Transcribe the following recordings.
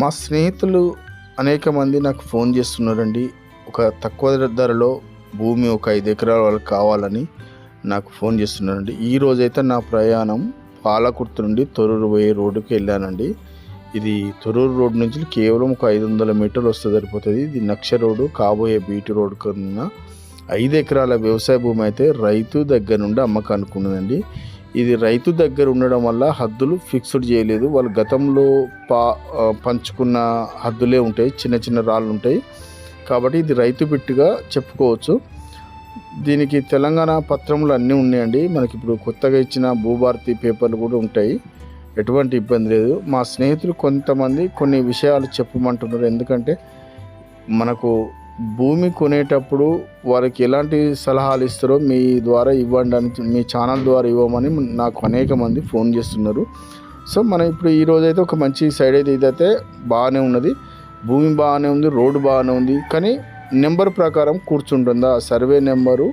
మా స్నేహితులు అనేక మంది నాకు ఫోన్ చేస్తున్నారండి. ఒక తక్కువ ధరలో భూమి ఒక ఐదు ఎకరాల వాళ్ళకి కావాలని నాకు ఫోన్ చేస్తున్నారండి. ఈ రోజైతే నా ప్రయాణం పాలకుర్తి నుండి తొరూరు పోయే రోడ్డుకి వెళ్ళానండి. ఇది తొరూరు రోడ్ నుంచి కేవలం ఒక ఐదు వందల మీటర్లు వస్తే సరిపోతుంది. ఇది నక్ష రోడ్డు కాబోయే బీటీ రోడ్ కన్నా ఐదు ఎకరాల వ్యవసాయ భూమి అయితే రైతు దగ్గర నుండి అమ్మకానికి ఉన్నదండి. ఇది రైతు దగ్గర ఉండడం వల్ల హద్దులు ఫిక్స్డ్ చేయలేదు. వాళ్ళు గతంలో పా పంచుకున్న హద్దులే ఉంటాయి. చిన్న చిన్న రాళ్ళు ఉంటాయి. కాబట్టి ఇది రైతు బిట్టుగా చెప్పుకోవచ్చు. దీనికి తెలంగాణ పత్రములు అన్నీ ఉన్నాయండి. మనకి ఇప్పుడు కొత్తగా ఇచ్చిన భూభారతి పేపర్లు కూడా ఉంటాయి. ఎటువంటి ఇబ్బంది లేదు. మా స్నేహితులు కొంతమంది కొన్ని విషయాలు చెప్పమంటున్నారు. ఎందుకంటే మనకు భూమి కొనేటప్పుడు వారికి ఎలాంటి సలహాలు ఇస్తారో మీ ద్వారా ఇవ్వండి అని మీ ఛానల్ ద్వారా ఇవ్వమని నాకు అనేక మంది ఫోన్ చేస్తున్నారు. సో మనం ఇప్పుడు ఈ అయితే ఒక మంచి సైడ్ అయితే ఇదైతే బాగానే ఉన్నది. భూమి బాగానే ఉంది రోడ్డు బాగానే ఉంది. కానీ నెంబర్ ప్రకారం కూర్చుంటుందా? సర్వే నెంబరు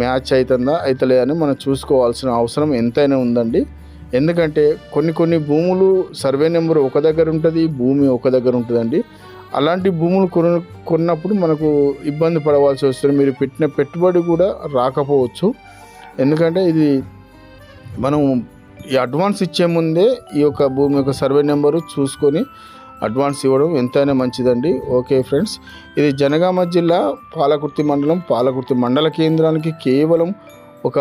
మ్యాచ్ అవుతుందా? అవుతలే అని మనం చూసుకోవాల్సిన అవసరం ఎంతైనా ఉందండి. ఎందుకంటే కొన్ని కొన్ని భూములు సర్వే నెంబర్ ఒక దగ్గర ఉంటుంది భూమి ఒక దగ్గర ఉంటుందండి. అలాంటి భూములు కొన కొన్నప్పుడు మనకు ఇబ్బంది పడవలసి వస్తుంది. మీరు పెట్టిన పెట్టుబడి కూడా రాకపోవచ్చు. ఎందుకంటే ఇది మనం ఈ అడ్వాన్స్ ఇచ్చే ముందే ఈ యొక్క భూమి యొక్క సర్వే నెంబరు చూసుకొని అడ్వాన్స్ ఇవ్వడం ఎంతైనా మంచిదండి. ఓకే ఫ్రెండ్స్ ఇది జనగామ జిల్లా పాలకుర్తి మండలం పాలకుర్తి మండల కేంద్రానికి కేవలం ఒక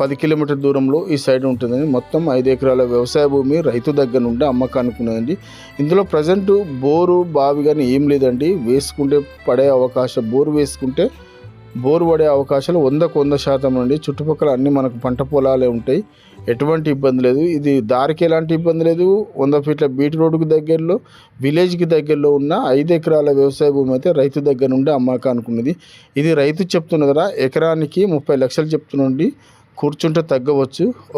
పది కిలోమీటర్ దూరంలో ఈ సైడ్ ఉంటుందండి. మొత్తం ఐదు ఎకరాల వ్యవసాయ భూమి రైతు దగ్గర నుండి అమ్మకానికి ఉన్నదండి ఇందులో ప్రజెంట్ బోరు బావి కానీ ఏం లేదండి. వేసుకుంటే పడే అవకాశం బోరు వేసుకుంటే బోరు పడే అవకాశాలు వందకు వంద శాతం అండి. చుట్టుపక్కల అన్నీ మనకు పంట పొలాలే ఉంటాయి. ఎటువంటి ఇబ్బంది లేదు. ఇది దారికి ఎలాంటి ఇబ్బంది లేదు. వంద ఫీట్ల బీట్ రోడ్డుకి దగ్గరలో విలేజ్కి దగ్గరలో ఉన్న ఐదు ఎకరాల వ్యవసాయ భూమి అయితే రైతు దగ్గర నుండి అమ్మకానికి ఇది రైతు చెప్తున్న కదా ఎకరానికి ముప్పై లక్షలు చెప్తున్నండి కూర్చుంటే తగ్గవచ్చు.